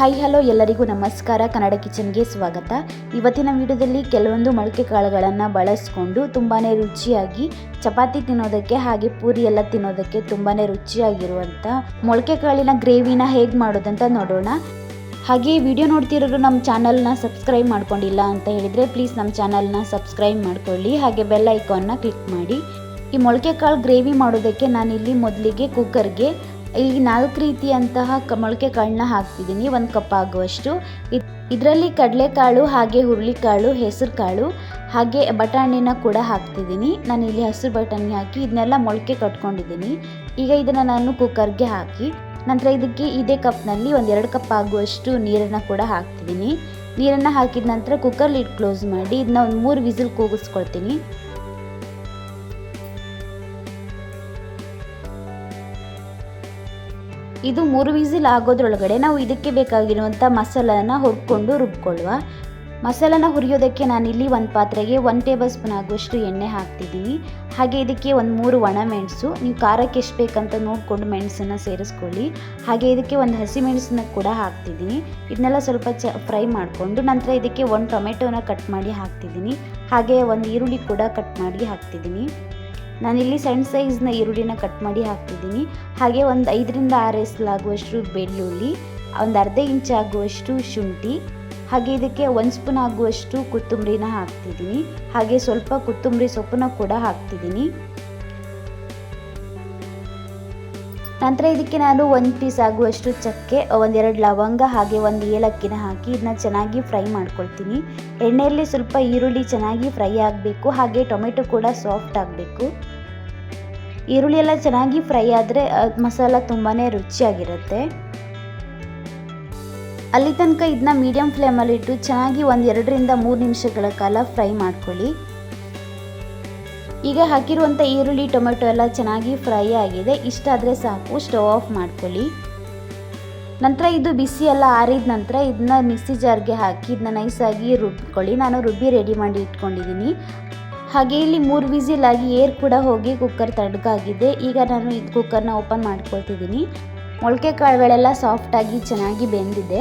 Hi hello ಎಲ್ಲರಿಗೂ ನಮಸ್ಕಾರ. ಕನ್ನಡ ಕಿಚನ್ಗೆ ಸ್ವಾಗತ. ಇವತ್ತಿನ ವಿಡಿಯೋದಲ್ಲಿ ಕೆಲವೊಂದು ಮೊಳಕೆ ಕಾಳುಗಳನ್ನು ಬಳಸ್ಕೊಂಡು ತುಂಬಾ ರುಚಿಯಾಗಿ ಚಪಾತಿ ತಿನ್ನೋದಕ್ಕೆ ಹಾಗೆ ಪೂರಿ ಎಲ್ಲ ತಿನ್ನೋದಕ್ಕೆ ತುಂಬಾ ರುಚಿಯಾಗಿರುವಂಥ ಮೊಳಕೆ ಕಾಳಿನ ಗ್ರೇವಿನ ಹೇಗೆ ಮಾಡೋದಂತ ನೋಡೋಣ. ಹಾಗೆ ವಿಡಿಯೋ ನೋಡ್ತಿರೋರು ನಮ್ಮ ಚಾನಲ್ನ ಸಬ್ಸ್ಕ್ರೈಬ್ ಮಾಡ್ಕೊಂಡಿಲ್ಲ ಅಂತ ಹೇಳಿದರೆ ಪ್ಲೀಸ್ ನಮ್ಮ ಚಾನಲ್ನ ಸಬ್ಸ್ಕ್ರೈಬ್ ಮಾಡ್ಕೊಳ್ಳಿ. ಹಾಗೆ ಬೆಲ್ ಐಕಾನ್ನ ಕ್ಲಿಕ್ ಮಾಡಿ. ಈ ಮೊಳಕೆ ಕಾಳು ಗ್ರೇವಿ ಮಾಡೋದಕ್ಕೆ ನಾನಿಲ್ಲಿ ಮೊದಲಿಗೆ ಕುಕ್ಕರ್ಗೆ ಇಲ್ಲಿ ನಾಲ್ಕು ರೀತಿಯಂತಹ ಮೊಳಕೆ ಕಾಳನ್ನ ಹಾಕ್ತಿದ್ದೀನಿ. ಒಂದು ಕಪ್ ಆಗುವಷ್ಟು. ಇದರಲ್ಲಿ ಕಡಲೆಕಾಳು, ಹಾಗೆ ಹುರುಳಿಕಾಳು ಹೆಸರು ಕಾಳು ಹಾಗೆ ಬಟಾಣಿನ ಕೂಡ ಹಾಕ್ತಿದ್ದೀನಿ. ನಾನು ಇಲ್ಲಿ ಹಸಿರು ಬಟಾಣಿ ಹಾಕಿ ಇದನ್ನೆಲ್ಲ ಮೊಳಕೆ ಕಟ್ಕೊಂಡಿದ್ದೀನಿ. ಈಗ ಇದನ್ನು ನಾನು ಕುಕ್ಕರ್ಗೆ ಹಾಕಿ, ನಂತರ ಇದಕ್ಕೆ ಇದೇ ಕಪ್ನಲ್ಲಿ ಒಂದು ಎರಡು ಕಪ್ ಆಗುವಷ್ಟು ನೀರನ್ನು ಕೂಡ ಹಾಕ್ತಿದ್ದೀನಿ. ನೀರನ್ನು ಹಾಕಿದ ನಂತರ ಕುಕ್ಕರ್ ಲಿಡ್ ಕ್ಲೋಸ್ ಮಾಡಿ ಇದನ್ನ ಒಂದು ಮೂರು ವಿಸಿಲ್ ಕೂಗಿಸ್ಕೊಳ್ತೀನಿ. ಇದು ಮೂರು ವಿಸಿಲ್ ಆಗೋದ್ರೊಳಗಡೆ ನಾವು ಇದಕ್ಕೆ ಬೇಕಾಗಿರುವಂಥ ಮಸಾಲನ ಹುರ್ಕೊಂಡು ರುಬ್ಕೊಳ್ಳುವ. ಮಸಾಲನ ಹುರಿಯೋದಕ್ಕೆ ನಾನಿಲ್ಲಿ ಒಂದು ಪಾತ್ರೆಗೆ ಒನ್ ಟೇಬಲ್ ಸ್ಪೂನ್ ಆಗುವಷ್ಟು ಎಣ್ಣೆ ಹಾಕ್ತಿದ್ದೀನಿ. ಹಾಗೆ ಇದಕ್ಕೆ ಒಂದು ಮೂರು ಒಣ ಮೆಣಸು, ನೀವು ಖಾರಕ್ಕೆ ಎಷ್ಟು ಬೇಕಂತ ನೋಡಿಕೊಂಡು ಮೆಣಸನ್ನು ಸೇರಿಸ್ಕೊಳ್ಳಿ. ಹಾಗೆ ಇದಕ್ಕೆ ಒಂದು ಹಸಿ ಮೆಣಸನ್ನ ಕೂಡ ಹಾಕ್ತಿದ್ದೀನಿ. ಇದನ್ನೆಲ್ಲ ಸ್ವಲ್ಪ ಚ ಫ್ರೈ ಮಾಡಿಕೊಂಡು ನಂತರ ಇದಕ್ಕೆ ಒಂದು ಟೊಮೆಟೊನ ಕಟ್ ಮಾಡಿ ಹಾಕ್ತಿದ್ದೀನಿ. ಹಾಗೆ ಒಂದು ಈರುಳ್ಳಿ ಕೂಡ ಕಟ್ ಮಾಡಿ ಹಾಕ್ತಿದ್ದೀನಿ. ನಾನಿಲ್ಲಿ ಸಣ್ಣ ಸೈಜ್ನ ಈರುಳ್ಳಿನ ಕಟ್ ಮಾಡಿ ಹಾಕ್ತಿದ್ದೀನಿ. ಹಾಗೆ ಒಂದು ಐದರಿಂದ ಆರು ಎಸಲಾಗುವಷ್ಟು ಬೆಳ್ಳುಳ್ಳಿ, ಒಂದು ಅರ್ಧ ಇಂಚ್ ಆಗುವಷ್ಟು ಶುಂಠಿ, ಹಾಗೆ ಇದಕ್ಕೆ ಒಂದು ಸ್ಪೂನ್ ಆಗುವಷ್ಟು ಕೊತ್ತಂಬರಿನ ಹಾಕ್ತಿದ್ದೀನಿ. ಹಾಗೆ ಸ್ವಲ್ಪ ಕೊತ್ತಂಬರಿ ಸೊಪ್ಪನ್ನ ಕೂಡ ಹಾಕ್ತಿದ್ದೀನಿ. ನಂತರ ಇದಕ್ಕೆ ನಾನು ಒಂದು ಪೀಸ್ ಆಗುವಷ್ಟು ಚಕ್ಕೆ ಒಂದೆರಡು ಲವಂಗ, ಹಾಗೆ ಒಂದು ಏಲಕ್ಕಿನ ಹಾಕಿ ಇದನ್ನ ಚೆನ್ನಾಗಿ ಫ್ರೈ ಮಾಡ್ಕೊಳ್ತೀನಿ. ಎಣ್ಣೆಯಲ್ಲಿ ಸ್ವಲ್ಪ ಈರುಳ್ಳಿ ಚೆನ್ನಾಗಿ ಫ್ರೈ ಆಗಬೇಕು, ಹಾಗೆ ಟೊಮೆಟೊ ಕೂಡ ಸಾಫ್ಟ್ ಆಗಬೇಕು. ಈರುಳ್ಳಿ ಎಲ್ಲ ಚೆನ್ನಾಗಿ ಫ್ರೈ ಆದರೆ ಮಸಾಲ ತುಂಬಾ ರುಚಿಯಾಗಿರುತ್ತೆ. ಅಲ್ಲಿ ತನಕ ಇದನ್ನ ಮೀಡಿಯಂ ಫ್ಲೇಮಲ್ಲಿ ಇಟ್ಟು ಚೆನ್ನಾಗಿ ಒಂದು ಎರಡರಿಂದ ಮೂರು ನಿಮಿಷಗಳ ಕಾಲ ಫ್ರೈ ಮಾಡ್ಕೊಳ್ಳಿ. ಈಗ ಹಾಕಿರುವಂಥ ಈರುಳ್ಳಿ, ಟೊಮೆಟೊ ಎಲ್ಲ ಚೆನ್ನಾಗಿ ಫ್ರೈ ಆಗಿದೆ. ಇಷ್ಟಾದರೆ ಸಾಕು, ಸ್ಟವ್ ಆಫ್ ಮಾಡ್ಕೊಳ್ಳಿ. ನಂತರ ಇದು ಬಿಸಿ ಎಲ್ಲ ಆರಿದ ನಂತರ ಇದನ್ನ ಮಿಕ್ಸಿ ಜಾರ್ಗೆ ಹಾಕಿ ಇದನ್ನ ನೈಸಾಗಿ ರುಬ್ಕೊಳ್ಳಿ. ನಾನು ರುಬ್ಬಿ ರೆಡಿ ಮಾಡಿ ಇಟ್ಕೊಂಡಿದ್ದೀನಿ ಹಾಗೆ ಇಲ್ಲಿ ಮೂರು ವಿಸಿಲ್ ಆಗಿ ಏರ್ ಕೂಡ ಹೋಗಿ ಕುಕ್ಕರ್ ತಡ್ಗಾಗಿದೆ. ಈಗ ನಾನು ಇದು ಕುಕ್ಕರ್ನ ಓಪನ್ ಮಾಡ್ಕೊಳ್ತಿದ್ದೀನಿ. ಮೊಳಕೆ ಕಾಳುಗಳೆಲ್ಲ ಸಾಫ್ಟಾಗಿ ಚೆನ್ನಾಗಿ ಬೆಂದಿದೆ.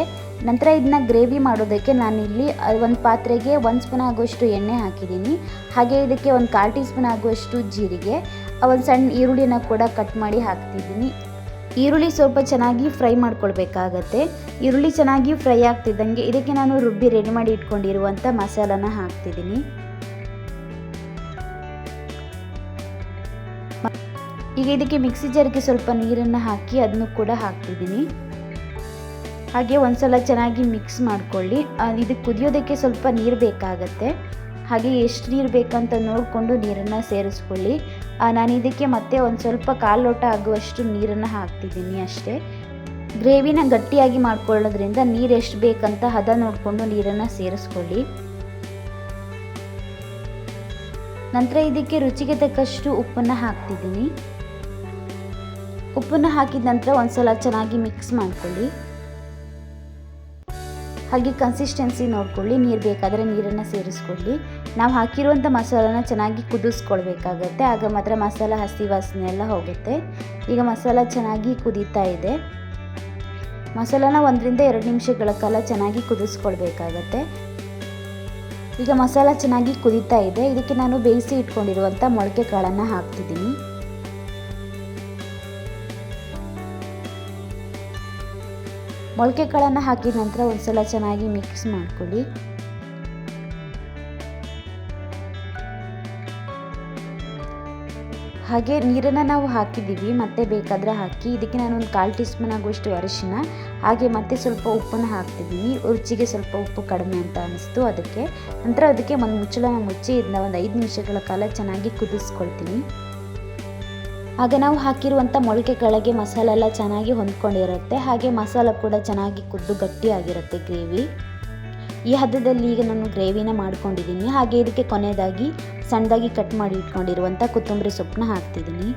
ನಂತರ ಇದನ್ನ ಗ್ರೇವಿ ಮಾಡೋದಕ್ಕೆ ನಾನಿಲ್ಲಿ ಒಂದು ಪಾತ್ರೆಗೆ ಒಂದು ಸ್ಪೂನ್ ಆಗುವಷ್ಟು ಎಣ್ಣೆ ಹಾಕಿದ್ದೀನಿ. ಹಾಗೆ ಇದಕ್ಕೆ ಒಂದು ಕಾಲು ಟೀ ಸ್ಪೂನ್ ಆಗುವಷ್ಟು ಜೀರಿಗೆ ಒಂದು ಸಣ್ಣ ಈರುಳ್ಳಿನ ಕೂಡ ಕಟ್ ಮಾಡಿ ಹಾಕ್ತಿದ್ದೀನಿ. ಈರುಳ್ಳಿ ಸ್ವಲ್ಪ ಚೆನ್ನಾಗಿ ಫ್ರೈ ಮಾಡ್ಕೊಳ್ಬೇಕಾಗತ್ತೆ. ಈರುಳ್ಳಿ ಚೆನ್ನಾಗಿ ಫ್ರೈ ಆಗ್ತಿದ್ದಂಗೆ ಇದಕ್ಕೆ ನಾನು ರುಬ್ಬಿ ರೆಡಿ ಮಾಡಿ ಇಟ್ಕೊಂಡಿರುವಂಥ ಮಸಾಲನ ಹಾಕ್ತಿದ್ದೀನಿ. ಈಗ ಇದಕ್ಕೆ ಮಿಕ್ಸಿ ಜಾರಿಗೆ ಸ್ವಲ್ಪ ನೀರನ್ನು ಹಾಕಿ ಅದನ್ನು ಕೂಡ ಹಾಕ್ತಿದ್ದೀನಿ. ಹಾಗೆ ಒಂದ್ಸಲ ಚೆನ್ನಾಗಿ ಮಿಕ್ಸ್ ಮಾಡ್ಕೊಳ್ಳಿ. ಇದು ಕುದಿಯೋದಕ್ಕೆ ಸ್ವಲ್ಪ ನೀರು ಬೇಕಾಗತ್ತೆ. ಹಾಗೆ ಎಷ್ಟು ನೀರು ಬೇಕಂತ ನೋಡಿಕೊಂಡು ನೀರನ್ನು ಸೇರಿಸ್ಕೊಳ್ಳಿ. ನಾನು ಇದಕ್ಕೆ ಮತ್ತೆ ಒಂದು ಸ್ವಲ್ಪ ಕಾಲು ಲೋಟ ಆಗುವಷ್ಟು ನೀರನ್ನು ಹಾಕ್ತಿದ್ದೀನಿ ಅಷ್ಟೇ. ಗ್ರೇವಿನ ಗಟ್ಟಿಯಾಗಿ ಮಾಡ್ಕೊಳ್ಳೋದ್ರಿಂದ ನೀರು ಎಷ್ಟು ಬೇಕಂತ ಹದ ನೋಡಿಕೊಂಡು ನೀರನ್ನು ಸೇರಿಸ್ಕೊಳ್ಳಿ. ನಂತರ ಇದಕ್ಕೆ ರುಚಿಗೆ ತಕ್ಕಷ್ಟು ಉಪ್ಪನ್ನು ಹಾಕ್ತಿದ್ದೀನಿ. ಉಪ್ಪನ್ನು ಹಾಕಿದ ನಂತರ ಒಂದ್ಸಲ ಚೆನ್ನಾಗಿ ಮಿಕ್ಸ್ ಮಾಡ್ಕೊಳ್ಳಿ. ಹಾಗೆ ಕನ್ಸಿಸ್ಟೆನ್ಸಿ ನೋಡ್ಕೊಳ್ಳಿ, ನೀರು ಬೇಕಾದರೆ ನೀರನ್ನು ಸೇರಿಸ್ಕೊಳ್ಳಿ. ನಾವು ಹಾಕಿರುವಂಥ ಮಸಾಲನ ಚೆನ್ನಾಗಿ ಕುದಿಸ್ಕೊಳ್ಬೇಕಾಗತ್ತೆ, ಆಗ ಮಾತ್ರ ಮಸಾಲ ಹಸಿ ವಾಸನೆ ಎಲ್ಲ ಹೋಗುತ್ತೆ. ಈಗ ಮಸಾಲ ಚೆನ್ನಾಗಿ ಕುದೀತಾ ಇದೆ. ಮಸಾಲನ ಒಂದರಿಂದ ಎರಡು ನಿಮಿಷಗಳ ಕಾಲ ಚೆನ್ನಾಗಿ ಕುದಿಸ್ಕೊಳ್ಬೇಕಾಗತ್ತೆ. ಈಗ ಮಸಾಲ ಚೆನ್ನಾಗಿ ಕುದೀತಾ ಇದೆ. ಇದಕ್ಕೆ ನಾನು ಬೇಯಿಸಿ ಇಟ್ಕೊಂಡಿರುವಂಥ ಮೊಳಕೆ ಕಾಳನ್ನು ಹಾಕ್ತಿದ್ದೀನಿ. ಮೊಳಕೆ ಕಾಳನ್ನು ಹಾಕಿದ ನಂತರ ಒಂದ್ಸಲ ಚೆನ್ನಾಗಿ ಮಿಕ್ಸ್ ಮಾಡ್ಕೊಳ್ಳಿ. ಹಾಗೆ ನೀರನ್ನು ನಾವು ಹಾಕಿದ್ದೀವಿ, ಮತ್ತೆ ಬೇಕಾದರೆ ಹಾಕಿ. ಇದಕ್ಕೆ ನಾನು ಒಂದು ಕಾಲು ಟೀ ಸ್ಪೂನ್ ಆಗುವಷ್ಟು ಅರಿಶಿನ, ಹಾಗೆ ಮತ್ತೆ ಸ್ವಲ್ಪ ಉಪ್ಪನ್ನು ಹಾಕ್ತಿದ್ದೀನಿ. ರುಚಿಗೆ ಸ್ವಲ್ಪ ಉಪ್ಪು ಕಡಿಮೆ ಅಂತ ಅನಿಸ್ತು ಅದಕ್ಕೆ. ನಂತರ ಅದಕ್ಕೆ ಒಂದು ಮುಚ್ಚಳನ ಮುಚ್ಚಿ ಇದನ್ನ ಒಂದು ಐದು ನಿಮಿಷಗಳ ಕಾಲ ಚೆನ್ನಾಗಿ ಕುದಿಸ್ಕೊಳ್ತೀನಿ. ಆಗ ನಾವು ಹಾಕಿರುವಂಥ ಮೊಳಕೆ ಕೆಳಗೆ ಮಸಾಲೆ ಎಲ್ಲ ಚೆನ್ನಾಗಿ ಹೊಂದ್ಕೊಂಡಿರುತ್ತೆ. ಹಾಗೆ ಮಸಾಲೆ ಕೂಡ ಚೆನ್ನಾಗಿ ಕುದ್ದು ಗಟ್ಟಿಯಾಗಿರುತ್ತೆ ಗ್ರೇವಿ. ಈ ಹದದಲ್ಲಿ ಈಗ ನಾನು ಗ್ರೇವಿನ ಮಾಡ್ಕೊಂಡಿದ್ದೀನಿ. ಹಾಗೆ ಇದಕ್ಕೆ ಕೊನೆಯದಾಗಿ ಸಣ್ಣದಾಗಿ ಕಟ್ ಮಾಡಿ ಇಟ್ಕೊಂಡಿರುವಂಥ ಕೊತ್ತಂಬರಿ ಸೊಪ್ಪನ್ನ ಹಾಕ್ತಿದ್ದೀನಿ.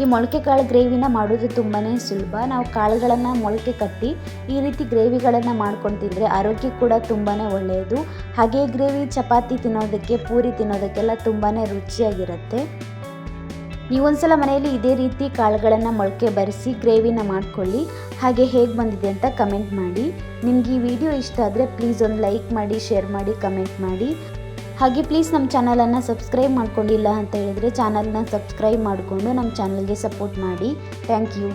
ಈ ಮೊಳಕೆ ಕಾಳು ಗ್ರೇವಿನ ಮಾಡೋದು ತುಂಬಾ ಸುಲಭ. ನಾವು ಕಾಳುಗಳನ್ನು ಮೊಳಕೆ ಕಟ್ಟಿ ಈ ರೀತಿ ಗ್ರೇವಿಗಳನ್ನು ಮಾಡ್ಕೊಂಡು ತಿಂದರೆ ಆರೋಗ್ಯ ಕೂಡ ತುಂಬಾ ಒಳ್ಳೆಯದು. ಹಾಗೆ ಗ್ರೇವಿ, ಚಪಾತಿ ತಿನ್ನೋದಕ್ಕೆ, ಪೂರಿ ತಿನ್ನೋದಕ್ಕೆಲ್ಲ ತುಂಬಾ ರುಚಿಯಾಗಿರುತ್ತೆ. ನೀವೊಂದ್ಸಲ ಮನೆಯಲ್ಲಿ ಇದೇ ರೀತಿ ಕಾಳುಗಳನ್ನು ಮೊಳಕೆ ಬರೆಸಿ ಗ್ರೇವಿನ ಮಾಡ್ಕೊಳ್ಳಿ. ಹಾಗೆ ಹೇಗೆ ಬಂದಿದೆ ಅಂತ ಕಮೆಂಟ್ ಮಾಡಿ. ನಿಮಗೆ ಈ ವಿಡಿಯೋ ಇಷ್ಟ ಆದರೆ ಪ್ಲೀಸ್ ಒಂದು ಲೈಕ್ ಮಾಡಿ, ಶೇರ್ ಮಾಡಿ, ಕಮೆಂಟ್ ಮಾಡಿ. ಹಾಗೆ ಪ್ಲೀಸ್ ನಮ್ಮ ಚಾನಲನ್ನು ಸಬ್ಸ್ಕ್ರೈಬ್ ಮಾಡ್ಕೊಂಡಿಲ್ಲ ಅಂತ ಹೇಳಿದರೆ ಚಾನಲ್ನ ಸಬ್ಸ್ಕ್ರೈಬ್ ಮಾಡಿಕೊಂಡು ನಮ್ಮ ಚಾನಲ್ಗೆ ಸಪೋರ್ಟ್ ಮಾಡಿ. Thank you